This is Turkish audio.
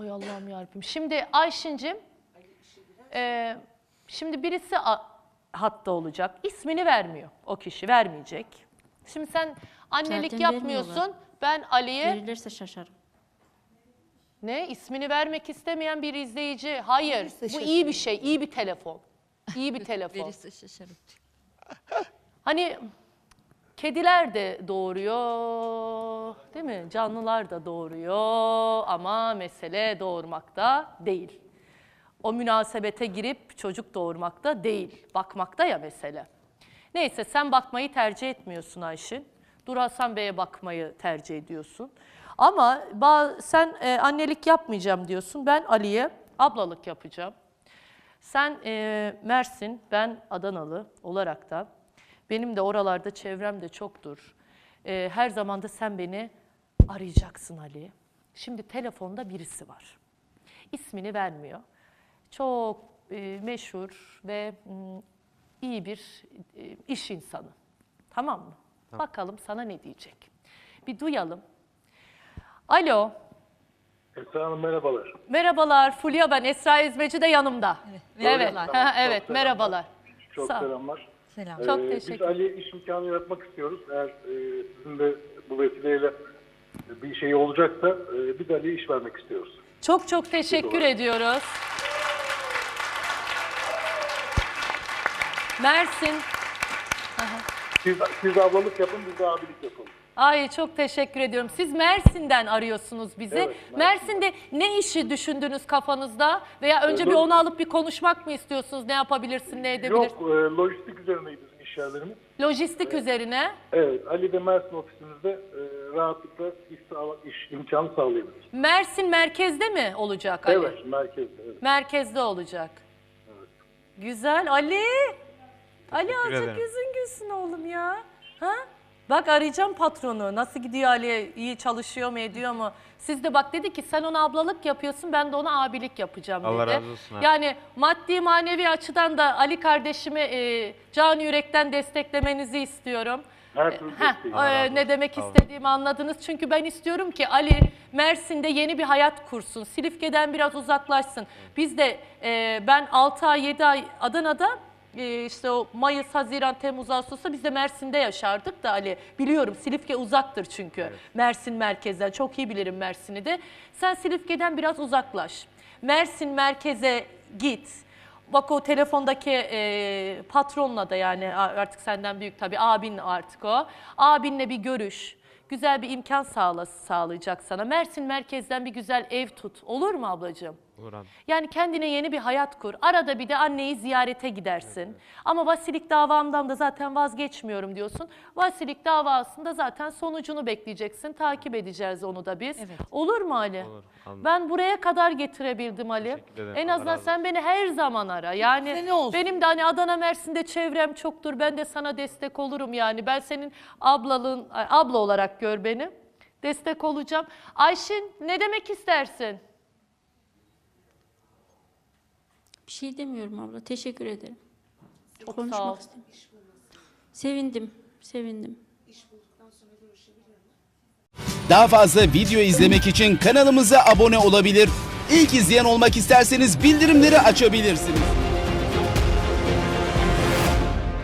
Ay Allah'ım yarabbim. Şimdi Ayşin'cim, e, şimdi birisi hatta olacak. İsmini vermiyor. O kişi vermeyecek. Şimdi sen annelik Zaten yapmıyorsun. vermiyorlar. Ben Ali'ye Verirlerse şaşarım. ne ismini vermek istemeyen bir izleyici. Hayır. Verirse Bu iyi bir şey. iyi bir telefon. İyi bir telefon. Verirse şaşarım. Hani kediler de doğuruyor, değil mi? Canlılar da doğuruyor ama mesele doğurmakta değil. O münasebete girip çocuk doğurmakta değil, bakmakta ya mesele. Neyse sen bakmayı tercih etmiyorsun Ayşin. Dur Hasan Bey'e bakmayı tercih ediyorsun. Ama sen e, annelik yapmayacağım diyorsun. Ben Ali'ye ablalık yapacağım. Sen e, Mersin, ben Adanalı olarak da benim de oralarda çevrem de çoktur. E, her zaman da sen beni arayacaksın Ali. Şimdi telefonda birisi var. İsmini vermiyor. Çok e, meşhur ve mm, iyi bir e, iş insanı. Tamam mı? Bakalım sana ne diyecek. Bir duyalım. Alo. Esra Hanım merhabalar. Merhabalar Fulya ben. Esra Ezmeci de yanımda. Evet. merhabalar. ha, Çok evet, selamlar. merhabalar. Çok Sağ ol. selamlar. Selam. Çok Ee, teşekkür Biz Ali iş imkanı yaratmak istiyoruz. Eğer e, sizin de bu vesileyle bir şey olacaksa e, biz Ali'ye iş vermek istiyoruz. Çok çok teşekkür ediyoruz. Mersin. Siz, siz ablalık yapın, biz de abilik yapalım. Ay çok teşekkür ediyorum. Siz Mersin'den arıyorsunuz bizi. Evet, Mersin'de ne işi düşündünüz kafanızda? Veya önce Ee, bir lo- onu alıp bir konuşmak mı istiyorsunuz? Ne yapabilirsin, ne edebilirsin? Yok, e, lojistik üzerineydi bizim iş yerlerimiz. Lojistik üzerine. Evet, Ali de Mersin ofisimizde e, rahatlıkla iş, iş imkanı sağlayabilir. Mersin merkezde mi olacak Ali? Evet, merkezde. Evet. Merkezde olacak. Güzel. Ali. Ali azıcık ederim. yüzün gülsün oğlum ya. Ha? Bak arayacağım patronu. Nasıl gidiyor Ali? İyi çalışıyor mu, ediyor mu? Siz de bak dedi ki sen ona ablalık yapıyorsun, ben de ona abilik yapacağım dedi. Allah razı olsun abi. Yani maddi manevi açıdan da Ali kardeşimi e, can yürekten desteklemenizi istiyorum. Her türlü Heh, desteği. e, ne demek istediğimi anladınız. Çünkü ben istiyorum ki Ali Mersin'de yeni bir hayat kursun. Silifke'den biraz uzaklaşsın. Biz de e, ben 6 ay 7 ay Adana'da e, işte o Mayıs, Haziran, Temmuz, Ağustos'ta biz de Mersin'de yaşardık da Ali. Biliyorum Silifke uzaktır çünkü Mersin merkezden. Çok iyi bilirim Mersin'i de. Sen Silifke'den biraz uzaklaş. Mersin merkeze git. Bak o telefondaki e, patronla da yani artık senden büyük tabii abin artık o. Abinle bir görüş. Güzel bir imkan sağla, sağlayacak sana. Mersin merkezden bir güzel ev tut. Olur mu ablacığım? Olur abi. Yani kendine yeni bir hayat kur. Arada bir de anneyi ziyarete gidersin. Ama vasilik davamdan da zaten vazgeçmiyorum diyorsun. Vasilik davasında zaten sonucunu bekleyeceksin. Takip edeceğiz onu da biz. Evet. Olur mu Ali? Olur, anladım. Ben buraya kadar getirebildim Ali. En azından sen beni her zaman ara. Yani benim de hani Adana Mersin'de çevrem çoktur. Ben de sana destek olurum yani. Ben senin ablalığın abla olarak gör beni. Destek olacağım. Ayşin ne demek istersin? Bir şey demiyorum abla. Teşekkür ederim. Çok Konuşmak sağ ol. istemiyorum. Sevindim. Sevindim. Daha fazla video izlemek için kanalımıza abone olabilir. İlk izleyen olmak isterseniz bildirimleri açabilirsiniz.